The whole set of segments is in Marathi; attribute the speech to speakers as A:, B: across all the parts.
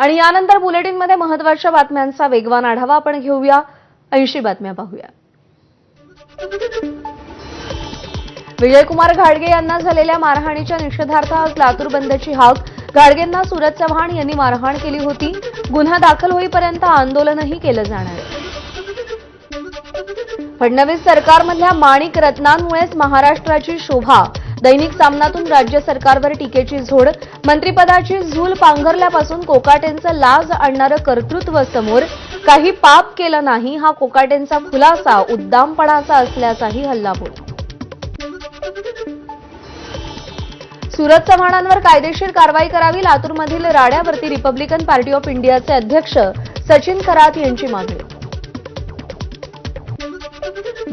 A: आणि यानंतर बुलेटिनमध्ये महत्त्वाच्या बातम्यांचा वेगवान आढावा आपण घेऊया. ऐंशी बातम्या पाहूया. विजयकुमार घाडगे यांना झालेल्या मारहाणीच्या निषेधार्थ आज लातूर बंदची हाक. घाडगेंना सुरज चव्हाण यांनी मारहाण केली होती. गुन्हा दाखल होईपर्यंत आंदोलनही केलं जाणार आहे. फडणवीस सरकारमधल्या माणिक रत्नांमुळेच महाराष्ट्राची शोभा दैनिक सामनातून राज्य सरकारवर टीकेची झोड. मंत्रिपदाची झूल पांघरल्यापासून कोकाटेंचं लाज आणणारं कर्तृत्व समोर. काही पाप केलं नाही हा कोकाटेंचा खुलासा उद्दामपणाचा असल्याचाही हल्लाबोल. सुरत चव्हाणांवर कायदेशीर कारवाई करावी लातूरमधील राड्यावरती रिपब्लिकन पार्टी ऑफ इंडियाचे अध्यक्ष सचिन करात यांची मागणी.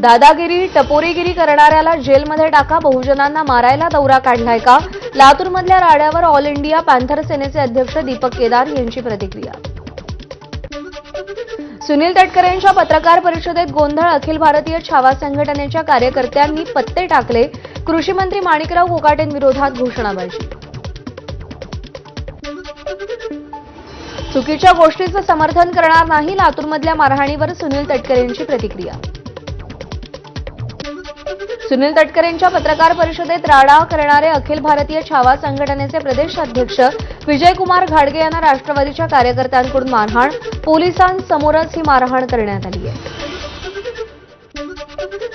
A: दादागिरी टपोरीगिरी करणाऱ्याला जेलमध्ये टाका बहुजनांना मारायला दौरा काढलाय का? लातूरमधल्या राड्यावर ऑल इंडिया पॅन्थर सेनेचे अध्यक्ष दीपक केदार यांची प्रतिक्रिया. सुनील तटकरेंच्या पत्रकार परिषदेत गोंधळ अखिल भारतीय छावा संघटनेच्या कार्यकर्त्यांनी पत्ते टाकले. कृषी मंत्री माणिकराव कोकाटेंविरोधात घोषणाबाजी. चुकीच्या गोष्टीचं समर्थन करणार नाही लातूरमधल्या मारहाणीवर सुनील तटकरेंची प्रतिक्रिया. सुनील तटकरेंच्या पत्रकार परिषदेत राडा करणारे अखिल भारतीय छावा संघटनेचे प्रदेशाध्यक्ष विजयकुमार घाडगे यांना राष्ट्रवादीच्या कार्यकर्त्यांकडून मारहाण पोलिसांसमोरच ही मारहाण करण्यात आली आहे.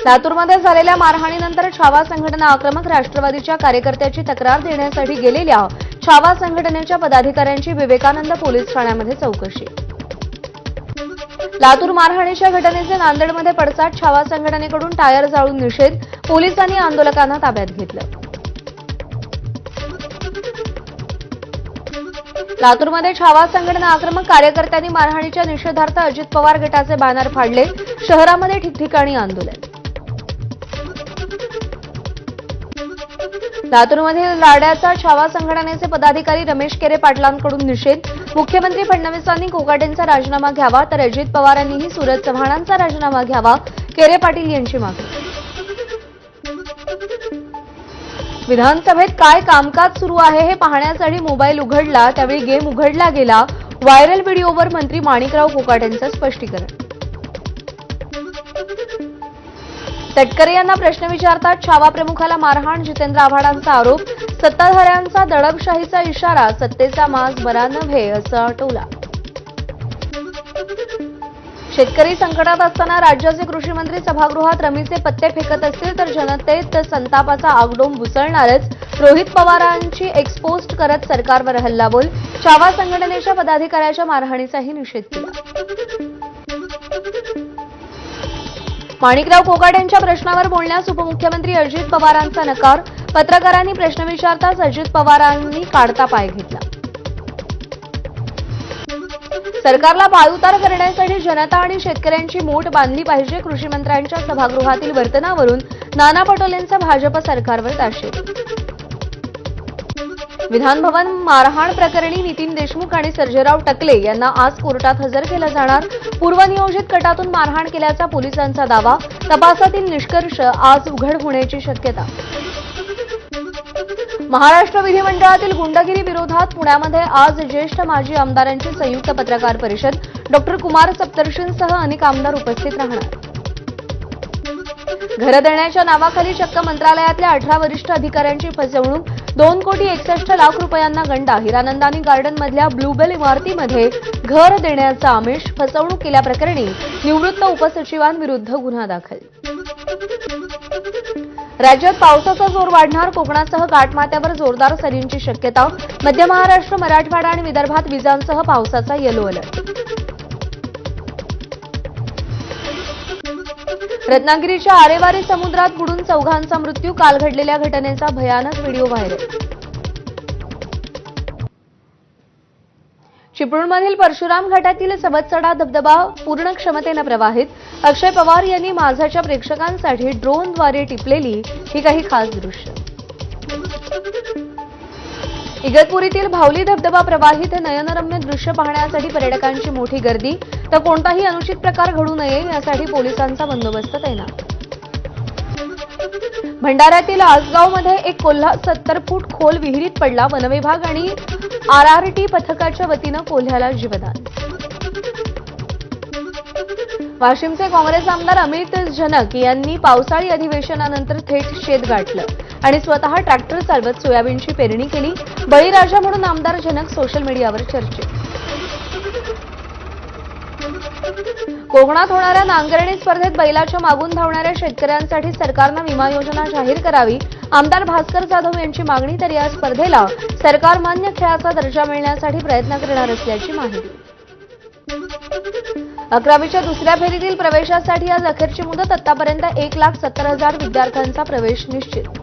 A: लातूरमध्ये झालेल्या मारहाणीनंतर छावा संघटना आक्रमक राष्ट्रवादीच्या कार्यकर्त्याची तक्रार देण्यासाठी गेलेल्या छावा संघटनेच्या पदाधिकाऱ्यांची विवेकानंद पोलीस ठाण्यामध्ये चौकशी. लातूर मारहाणीच्या घटनेचे नांदेडमध्ये पडसाद छावा संघटनेकडून टायर जाळून निषेध पोलिसांनी आंदोलकांना ताब्यात घेतलं. लातूरमध्ये छावा संघटना आक्रमक कार्यकर्त्यांनी मारहाणीच्या निषेधार्थ अजित पवार गटाचे बॅनर फाडले शहरामध्ये ठिकठिकाणी आंदोलन. लातूरमधील लाड्याचा छावा संघटनेचे पदाधिकारी रमेश केरे पाटलांकडून निषेध. मुख्यमंत्री फडणवीसांनी कोकाटेंचा राजीनामा घ्यावा तर अजित पवारांनीही सूरज चव्हाणांचा राजीनामा घ्यावा. केरे पाटील यांची मागणी. विधानसभेत काय कामकाज सुरू आहे हे पाहण्यासाठी मोबाईल उघडला त्यावेळी गेम उघडला गेला. व्हायरल व्हिडिओवर मंत्री माणिकराव कोकाटेंचं स्पष्टीकरण. तटकरे यांना प्रश्न विचारतात. छावा प्रमुखाला मारहाण जितेंद्र आव्हाडांचा आरोप. सत्ताधाऱ्यांचा दडपशाहीचा इशारा सत्तेचा माज बरा नव्हे असं टोला शेतकरी संकटात असताना राज्याचे कृषी मंत्री सभागृहात रमीचे पत्ते फेकत असतील तर जनतेत संतापाचा आगडोंब उसळणारच. रोहित पवारांची एक्सपोस्ट करत सरकारवर हल्लाबोल. छावा संघटनेच्या पदाधिकाऱ्याच्या मारहाणीचाही निषेध केला. माणिकराव कोकाट यांच्या प्रश्नावर बोलण्यास उपमुख्यमंत्री अजित पवारांचा नकार. पत्रकारांनी प्रश्न विचारताच अजित पवारांनी काढता पाय घेतला. सरकारला पायउतार करण्यासाठी जनता आणि शेतकऱ्यांची मोठ बांधली पाहिजे कृषी मंत्र्यांच्या सभागृहातील वर्तनावरून नाना पटोलेंचा भाजप सरकारवर ताशेर. विधानभवन मारहाण प्रकरणी नितीन देशमुख आणि सर्जेराव टकले यांना आज कोर्टात हजर केलं जाणार. पूर्वनियोजित कटातून मारहाण केल्याचा पोलिसांचा दावा. तपासातील निष्कर्ष आज उघड होण्याची शक्यता. महाराष्ट्र विधिमंडळातील गुंडगिरी विरोधात पुण्यामध्ये आज ज्येष्ठ माजी आमदारांची संयुक्त पत्रकार परिषद. डॉक्टर कुमार सप्तर्षींसह अनेक आमदार उपस्थित राहणार. घरं देण्याच्या नावाखाली चक्क मंत्रालयातल्या अठरा वरिष्ठ अधिकाऱ्यांची फसवणूक. दोन कोटी एकसष्ट लाख रुपयांना गंडा. हिरानंदानी गार्डन मधल्या ब्लूबेल इमारतीमध्ये घर देण्याचा आमिष फसवणूक केल्याप्रकरणी निवृत्त उपसचिवांविरुद्ध गुन्हा दाखल. राज्यात पावसाचा जोर वाढणार कोकणासह घाटमाथ्यावर जोरदार सरींची शक्यता मध्य महाराष्ट्र मराठवाडा आणि विदर्भात विजांसह पावसाचा येलो अलर्ट. रत्नागिरीच्या आरेवारी समुद्रात बुडून चौघांचा मृत्यू काल घडलेल्या घटनेचा भयानक व्हिडिओ व्हायरल. चिपळूणमधील परशुराम घाटातील सबतसडा धबधबा पूर्ण क्षमतेनं प्रवाहित. अक्षय पवार यांनी माझाच्या प्रेक्षकांसाठी ड्रोनद्वारे टिपलेली ही काही खास दृश्य. इगतपुरीतील भावली धबधबा प्रवाहित नयनरम्य दृश्य पाहण्यासाठी पर्यटकांची मोठी गर्दी. तर कोणताही अनुचित प्रकार घडू नये यासाठी पोलिसांचा बंदोबस्त तैनात. भंडाऱ्यातील आसगावमध्ये एक कोल्हा सत्तर फूट खोल विहिरीत पडला वनविभाग आणि आरआरटी पथकाच्या वतीनं कोल्ह्याला जीवदान. वाशिमचे काँग्रेस आमदार अमित जनक यांनी पावसाळी अधिवेशनानंतर थेट शेत गाठलं आणि स्वतः ट्रॅक्टर चालवत सोयाबीनची पेरणी केली. बळीराजा म्हणून आमदार जनक सोशल मीडियावर चर्चेत. कोकणात होणाऱ्या नांगरणी स्पर्धेत बैलाच्या मागून धावणाऱ्या शेतकऱ्यांसाठी सरकारनं विमा योजना जाहीर करावी. आमदार भास्कर जाधव यांची मागणी तर या स्पर्धेला सरकार मान्य खेळाचा दर्जा मिळण्यासाठी प्रयत्न करणार असल्याची माहिती. अकरावीच्या दुसऱ्या फेरीतील प्रवेशासाठी आज अखेरची मुदत आतापर्यंत एक लाख सत्तर हजार विद्यार्थ्यांचा प्रवेश निश्चित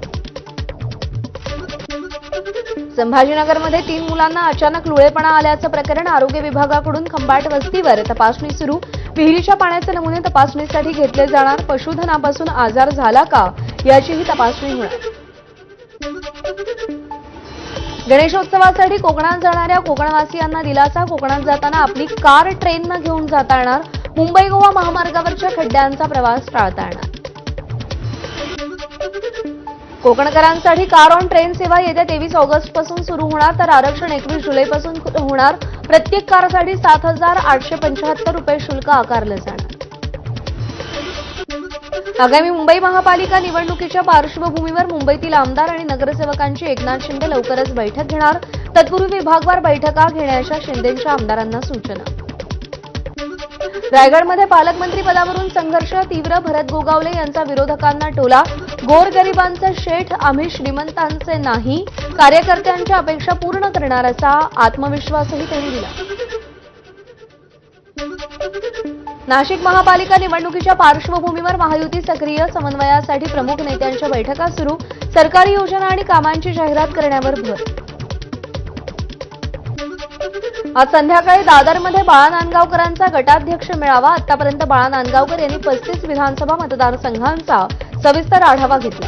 A: संभाजीनगरमध्ये तीन मुलांना अचानक लुळेपणा आल्याचं प्रकरण आरोग्य विभागाकडून खंबाट वस्तीवर तपासणी सुरू. विहिरीच्या पाण्याचे नमुने तपासणीसाठी घेतले जाणार. पशुधनापासून आजार झाला का? याचीही तपासणी होणार. गणेशोत्सवासाठी कोकणात जाणाऱ्या कोकणवासियांना दिलासा. कोकणात जाताना आपली कार ट्रेननं घेऊन जाता येणार. मुंबई गोवा महामार्गावरच्या खड्ड्यांचा प्रवास टाळता येणार. कोकणकरांसाठी कार ऑन ट्रेन सेवा येत्या तेवीस ऑगस्टपासून सुरू होणार तर आरक्षण एकवीस जुलैपासून होणार. प्रत्येक कारसाठी सात हजार आठशे पंच्याहत्तर रुपये शुल्क आकारलं जाणार. आगामी मुंबई महापालिका निवडणुकीच्या पार्श्वभूमीवर मुंबईतील आमदार आणि नगरसेवकांची एकनाथ शिंदे लवकरच बैठक घेणार. तत्पूर्वी विभागवार बैठका घेण्याच्या शिंदेंच्या आमदारांना सूचना. रायगडमध्ये पालकमंत्री पदावरून संघर्ष तीव्र भरत गोगावले यांचा विरोधकांना टोला. गोरगरिबांचं शेठ आम्ही श्रीमंतांचे नाही. कार्यकर्त्यांच्या अपेक्षा पूर्ण करणार असा आत्मविश्वासही त्यांनी दिला. नाशिक महापालिका निवडणुकीच्या पार्श्वभूमीवर महायुती सक्रिय समन्वयासाठी प्रमुख नेत्यांच्या बैठका सुरू. सरकारी योजना आणि कामांची जाहिरात करण्यावर भर. आज संध्याकाळी दादरमध्ये बाळा नांदगावकरांचा गटाध्यक्ष मेळावा. आतापर्यंत बाळा नांदगावकर यांनी पस्तीस विधानसभा मतदारसंघांचा सविस्तर आढावा घेतला.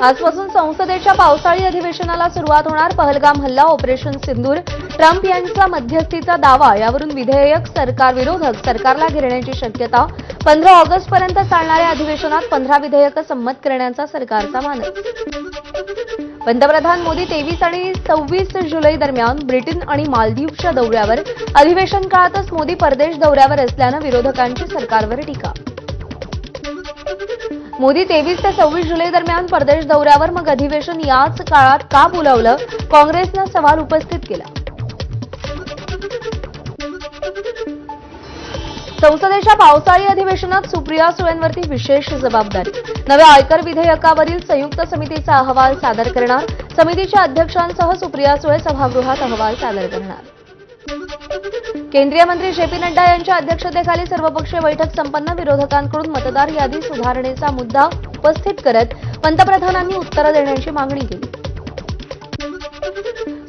A: आजपासून संसदेच्या पावसाळी अधिवेशनाला सुरुवात होणार. पहलगाम हल्ला ऑपरेशन सिंदूर ट्रम्प यांचा मध्यस्थीचा दावा यावरून विधेयक सरकार विरोधक सरकारला घेरण्याची शक्यता पंधरा ऑगस्टपर्यंत चालणाऱ्या अधिवेशनात पंधरा विधेयकं संमत करण्याचा सरकारचा मानस. पंतप्रधान मोदी तेवीस आणि सव्वीस जुलै दरम्यान ब्रिटन आणि मालदीवच्या दौऱ्यावर अधिवेशन काळातच मोदी परदेश दौऱ्यावर असल्यानं विरोधकांची सरकारवर टीका. मोदी तेवीस ते सव्वीस जुलै दरम्यान परदेश दौऱ्यावर मग अधिवेशन याच काळात का बोलावलं? काँग्रेसनं सवाल उपस्थित केला. संसदेच्या पावसाळी अधिवेशनात सुप्रिया सुळेंवरती विशेष जबाबदारी. नव्या आयकर विधेयकावरील संयुक्त समितीचा अहवाल सादर करणार समितीच्या अध्यक्षांसह सुप्रिया सुळे सभागृहात अहवाल सादर करणार. केंद्रीय मंत्री जे पी नड्डा यांच्या अध्यक्षतेखाली सर्वपक्षीय बैठक संपन्न विरोधकांकडून मतदार यादी सुधारणेचा मुद्दा उपस्थित करत पंतप्रधानांनी उत्तरं देण्याची मागणी केली.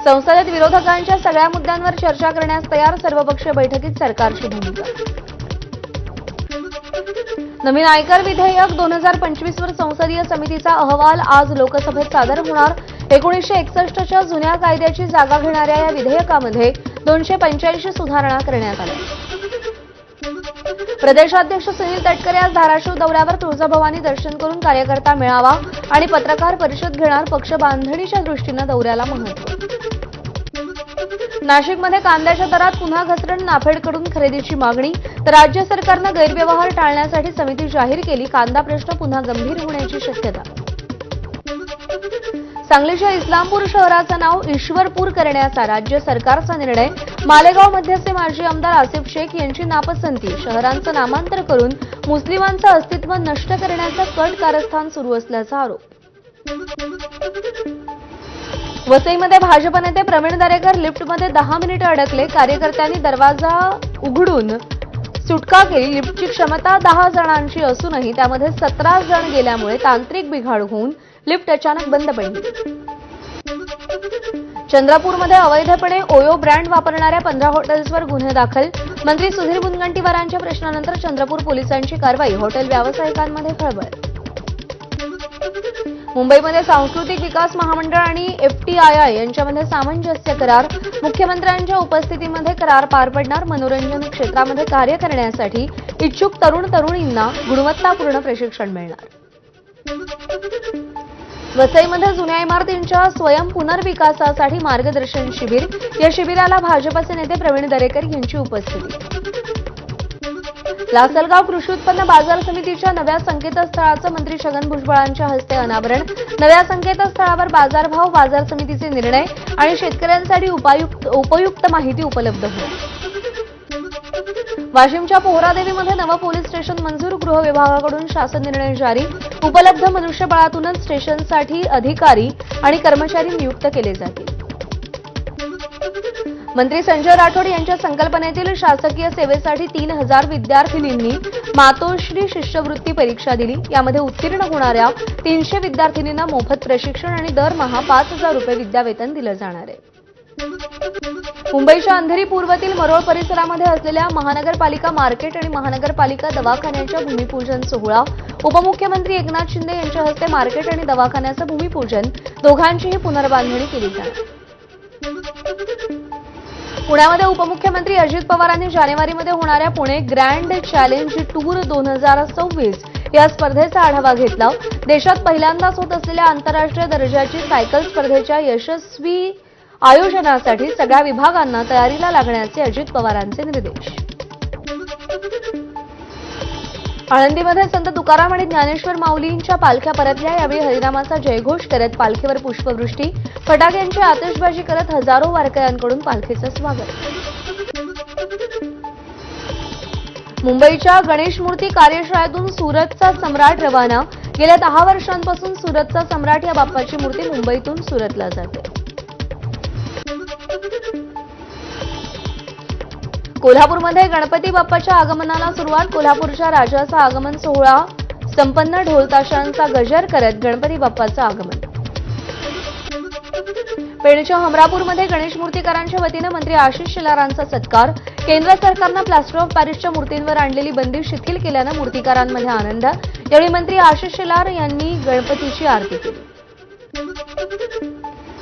A: संसदेत विरोधकांच्या सगळ्या मुद्द्यांवर चर्चा करण्यास तयार सर्वपक्षीय बैठकीत सरकारची भूमिका. नवीन आयकर विधेयक दोन हजार पंचवीसवर संसदीय समितीचा अहवाल आज लोकसभेत सादर होणार. एकोणीसशे एकसष्टच्या जुन्या कायद्याची जागा घेणाऱ्या या विधेयकामध्ये दोनशे पंच्याऐंशी सुधारणा करण्यात आल्या. प्रदेशाध्यक्ष सुनील तटकरे आज धाराशिव दौऱ्यावर तुळजाभवानी दर्शन करून कार्यकर्ता मेळावा आणि पत्रकार परिषद घेणार पक्ष बांधणीच्या दृष्टीनं दौऱ्याला महत्त्व नाशिकमध्ये कांद्याच्या दरात पुन्हा घसरण नाफेडकडून खरेदीची मागणी. तर राज्य सरकारनं गैरव्यवहार टाळण्यासाठी समिती जाहीर केली. कांदा प्रश्न पुन्हा गंभीर होण्याची शक्यता. सांगलीच्या इस्लामपूर शहराचं नाव ईश्वरपूर करण्याचा राज्य सरकारचा निर्णय. मालेगाव मध्यचे माजी आमदार आसिफ शेख यांची नापसंती. शहरांचं नामांतर करून मुस्लिमांचं अस्तित्व नष्ट करण्याचं कट कारस्थान सुरू असल्याचा आरोप. वसईमध्ये भाजप नेते प्रवीण दरेकर लिफ्टमध्ये दहा मिनिटं अडकले. कार्यकर्त्यांनी दरवाजा उघडून सुटका केली. लिफ्टची क्षमता दहा जणांची असूनही त्यामध्ये सतरा जण गेल्यामुळे तांत्रिक बिघाड होऊन लिफ्ट अचानक बंद पडली. चंद्रपूरमध्ये अवैधपणे ओयो ब्रँड वापरणाऱ्या पंधरा हॉटेल्सवर गुन्हे दाखल. मंत्री सुधीर मुनगंटीवारांच्या प्रश्नानंतर चंद्रपूर पोलिसांची कारवाई. हॉटेल व्यावसायिकांमध्ये खळबळ मुंबईमध्ये सांस्कृतिक विकास महामंडळ आणि एफटीआयआय यांच्यामध्ये सामंजस्य करार. मुख्यमंत्र्यांच्या उपस्थितीमध्ये करार पार पडणार. मनोरंजन क्षेत्रामध्ये कार्य करण्यासाठी इच्छुक तरुण तरुणींना गुणवत्तापूर्ण प्रशिक्षण मिळणार. वसईमध्ये जुन्या इमारतींच्या स्वयं पुनर्विकासासाठी मार्गदर्शन शिबिर. या शिबिराला भाजपचे नेते प्रवीण दरेकर यांची उपस्थिती. लासलगाव कृषी उत्पन्न बाजार समितीच्या नव्या संकेतस्थळाचं मंत्री छगन भुजबळांच्या हस्ते अनावरण. नव्या संकेतस्थळावर बाजारभाव बाजार समितीचे निर्णय आणि शेतकऱ्यांसाठी उपयुक्त माहिती उपलब्ध होईल. वाशिमच्या पोहरादेवीमध्ये नवं पोलीस स्टेशन मंजूर गृह विभागाकडून शासन निर्णय जारी. उपलब्ध मनुष्यबळातूनच स्टेशनसाठी अधिकारी आणि कर्मचारी नियुक्त केले जातील. मंत्री संजय राठोड यांच्या संकल्पनेतील शासकीय सेवेसाठी तीन हजार विद्यार्थिनींनी मातोश्री शिष्यवृत्ती परीक्षा दिली. यामध्ये उत्तीर्ण होणाऱ्या तीनशे विद्यार्थिनींना मोफत प्रशिक्षण आणि दरमहा पाच हजार रुपये विद्यावेतन दिलं जाणार आहे. मुंबईच्या अंधेरी पूर्वतील मरोळ परिसरामध्ये असलेल्या महानगरपालिका मार्केट आणि महानगरपालिका दवाखान्याच्या भूमिपूजन सोहळा उपमुख्यमंत्री एकनाथ शिंदे यांच्या हस्ते मार्केट आणि दवाखान्याचं भूमिपूजन दोघांचीही पुनर्बांधणी केली जाणार. पुण्यामध्ये उपमुख्यमंत्री अजित पवारांनी जानेवारीमध्ये होणाऱ्या पुणे ग्रँड चॅलेंज टूर दोन हजार सव्वीस या स्पर्धेचा आढावा घेतला. देशात पहिल्यांदाच होत असलेल्या आंतरराष्ट्रीय दर्जाची सायकल स्पर्धेच्या यशस्वी आयोजनासाठी सगळ्या विभागांना तयारीला लागण्याचे अजित पवारांचे निर्देश. आळंदीमध्ये संत तुकाराम आणि ज्ञानेश्वर माऊलींच्या पालख्या परतल्या. यावेळी हरिनामाचा जयघोष करत पालखीवर पुष्पवृष्टी. फटाक्यांची आतषबाजी करत हजारो वारकऱ्यांकडून पालखीचं स्वागत. मुंबईच्या गणेश मूर्ती कार्यशाळेतून सुरतचा सम्राट रवाना. गेल्या दहा वर्षांपासून सुरतचा सम्राट या बाप्पाची मूर्ती मुंबईतून सुरतला जाते. कोल्हापूरमध्ये गणपती बाप्पाच्या आगमनाला सुरुवात. कोल्हापूरच्या राजाचा आगमन सोहळा. संपन्न ढोलताशांचा गजर करत गणपती बाप्पाचं आगमन. पेणच्या हमरापूरमध्ये गणेश मूर्तीकारांच्या वतीनं मंत्री आशिष शेलारांचा सत्कार. केंद्र सरकारनं प्लास्टर ऑफ पॅरिसच्या मूर्तींवर आणलेली बंदी शिथिल केल्यानं मूर्तीकारांमध्ये आनंद. यावेळी मंत्री आशिष शेलार यांनी गणपतीची आरती केली.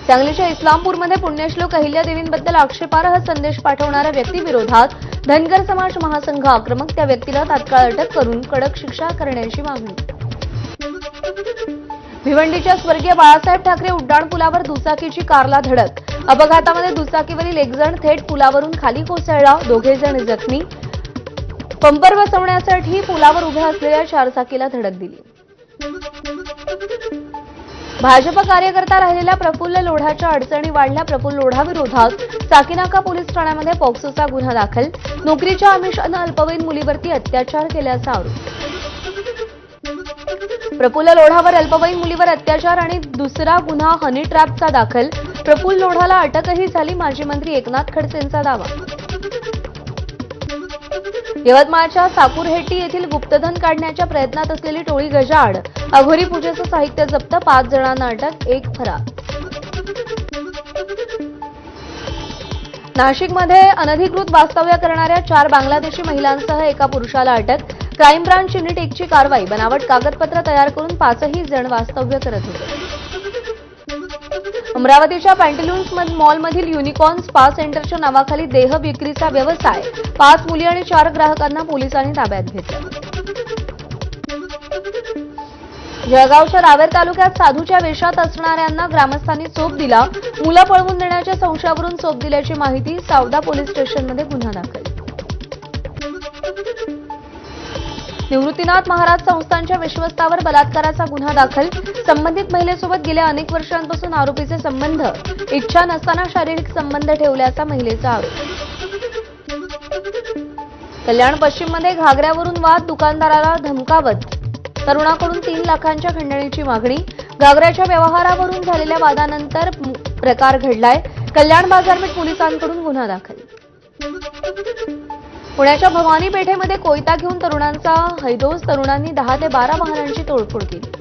A: सांगलीच्या इस्लामपूरमध्ये पुण्यश्लोक अहिल्यादेवींबद्दल आक्षेपार्ह संदेश पाठवणाऱ्या व्यक्तीविरोधात धनगर समाज महासंघ आक्रमक त्या व्यक्तीला तात्काळ अटक करून कडक शिक्षा करण्याची मागणी. भिवंडीच्या स्वर्गीय बाळासाहेब ठाकरे उड्डाणपुलावर दुचाकीची कारला धडक. अपघातामध्ये दुचाकीवरील एक जण थेट पुलावरून खाली कोसळला. दोघे जण जखमी. पंपर बसवण्यासाठी पुलावर उभ्या असलेल्या चारचाकीला धडक दिली. भाजप कार्यकर्ता राहिलेल्या प्रफुल्ल लोढाच्या अडचणी वाढल्या प्रफुल्ल लोढाविरोधात चाकीनाका पोलीस ठाण्यामध्ये पॉक्सोचा गुन्हा दाखल. नोकरीच्या आमिषानं अल्पवयीन मुलीवरती अत्याचार केल्याचा आरोप. प्रफुल्ल लोढावर अल्पवयीन मुलीवर अत्याचार आणि दुसरा गुन्हा हनी ट्रॅपचा दाखल. प्रफुल्ल लोढाला अटकही झाली माजी मंत्री एकनाथ खडसेंचा दावा. यवतमाळच्या सापूरहेट्टी येथील गुप्तधन काढण्याच्या प्रयत्नात असलेली टोळी गजाआड. अघोरी पूजेचं साहित्य जप्त पाच जणांना अटक एक फरार. नाशिकमध्ये अनधिकृत वास्तव्य करणाऱ्या चार बांगलादेशी महिलांसह एका पुरुषाला अटक. क्राईम ब्रांच युनिट एकची कारवाई. बनावट कागदपत्र तयार करून पाचही जण वास्तव्य करत होते. अमरावतीच्या पॅन्टलून्स मॉलमधील युनिकॉर्न स्पा सेंटरच्या नावाखाली देह विक्रीचा व्यवसाय. पाच मुली आणि चार ग्राहकांना पोलिसांनी ताब्यात घेतलं. जळगावच्या रावेर तालुक्यात साधूच्या वेशात असणाऱ्यांना ग्रामस्थांनी चोप दिला. मुलं पळवून देण्याच्या संशयावरून चोप दिल्याची माहिती सावदा पोलीस स्टेशनमध्ये गुन्हा दाखल. निवृत्तीनाथ महाराज संस्थांच्या विश्वस्तावर बलात्काराचा गुन्हा दाखल. संबंधित महिलेसोबत गेल्या अनेक वर्षांपासून आरोपीचे संबंध. इच्छा नसताना शारीरिक संबंध ठेवल्याचा महिलेचा आरोप. कल्याण पश्चिममध्ये घागऱ्यावरून वाद दुकानदाराला धमकावत. तरुणाकडून तीन लाखांच्या खंडणीची मागणी. घागऱ्याच्या व्यवहारावरून झालेल्या वादानंतर प्रकार घडलाय. कल्याण बाजारपेठ पोलिसांकडून गुन्हा दाखल. पुण्याच्या भवानी पेठेमध्ये कोयता घेऊन तरुणांचा हैदोस तरुणांनी दहा ते बारा वाहनांची तोडफोड केली.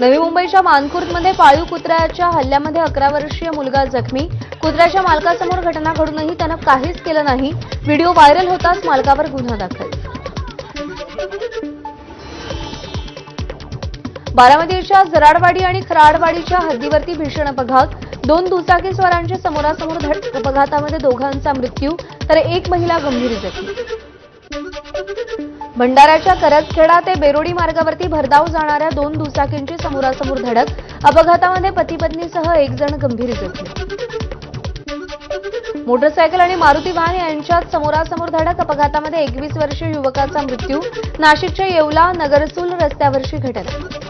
A: नवी मुंबईच्या मानखुर्दमध्ये पाळीव कुत्र्याच्या हल्ल्यामध्ये अकरा वर्षीय मुलगा जखमी. कुत्र्याच्या मालकासमोर घटना घडूनही त्यानं काहीच केलं नाही. व्हिडिओ व्हायरल होताच मालकावर गुन्हा दाखल. बारामतीच्या जराडवाडी आणि खराडवाडीच्या हद्दीवरती भीषण अपघात. दोन दुचाकीस्वारांच्या समोरासमोर धडक अपघातामध्ये दोघांचा मृत्यू तर एक महिला गंभीर जखमी. भंडाऱ्याच्या करजखेडा ते बेरोडी मार्गावरती भरधाव जाणाऱ्या दोन दुचाकींची समोरासमोर धडक. अपघातामध्ये पती पत्नीसह एक जण गंभीर जखमी. मोटरसायकल आणि मारुती वाहन यांच्यात समोरासमोर धडक. अपघातामध्ये एकवीस वर्षीय युवकाचा मृत्यू. नाशिकच्या येवला नगरसूल रस्त्यावरची घटना.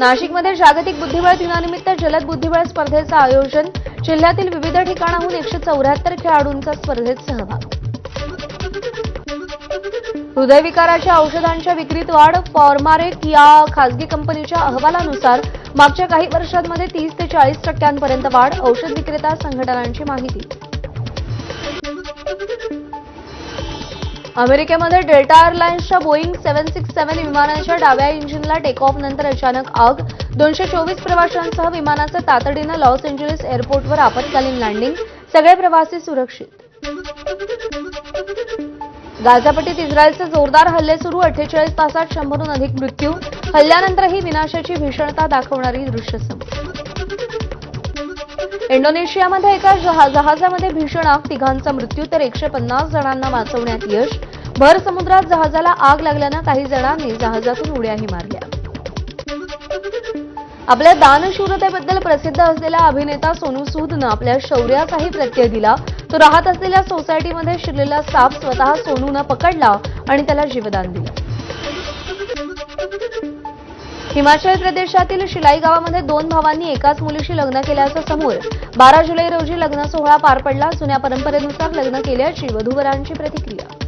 A: नाशिकमध्ये जागतिक बुद्धिबळ दिनानिमित्त जलद बुद्धिबळ स्पर्धेचं आयोजन. जिल्ह्यातील विविध ठिकाणाहून एकशे चौऱ्याहत्तर खेळाडूंचा स्पर्धेत सहभाग. हृदयविकाराच्या औषधांच्या विक्रीत वाढ. फॉर्मारेक या खासगी कंपनीच्या अहवालानुसार मागच्या काही वर्षांमध्ये तीस ते चाळीस टक्क्यांपर्यंत वाढ. औषध विक्रेता संघटनांची माहिती. अमेरिकेमध्ये डेल्टा एअरलाइन्सच्या बोईंग सेव्हन सिक्स सेव्हन विमानाच्या डाव्या इंजिनला टेक ऑफ नंतर अचानक आग. दोनशे चोवीस प्रवाशांसह विमानाचं तातडीनं लॉस एंजेलिस एअरपोर्टवर आपत्कालीन लँडिंग. सगळे प्रवासी सुरक्षित. गाझापट्टीत इस्रायलचे जोरदार हल्ले सुरू. अठ्ठेचाळीस तासात शंभरहून अधिक मृत्यू. हल्ल्यानंतरही विनाशाची भीषणता दाखवणारी दृश्य समोर इंडोनेशियामध्ये एका जहा- जहाजामध्ये भीषण आग तिघांचा मृत्यू तर एकशे पन्नास जणांना वाचवण्यात यश. भर समुद्रात जहाजाला आग लागल्यानं काही जणांनी जहाजातून उड्याही मारल्या. आपल्या दानशूरतेबद्दल प्रसिद्ध असलेला अभिनेता सोनू सूदनं आपल्या शौर्याचाही प्रत्यय दिला. तो राहत असलेल्या सोसायटीमध्ये शिरलेला साप स्वतः सोनूनं पकडला आणि त्याला जीवदान दिलं. हिमाचल प्रदेशातील शिलाई गावामध्ये दोन भावांनी एकाच मुलीशी लग्न केल्याचं समोर बारा जुलै रोजी लग्न सोहळा पार पडला. जुन्या परंपरेनुसार लग्न केल्याची वधूवरांची प्रतिक्रिया.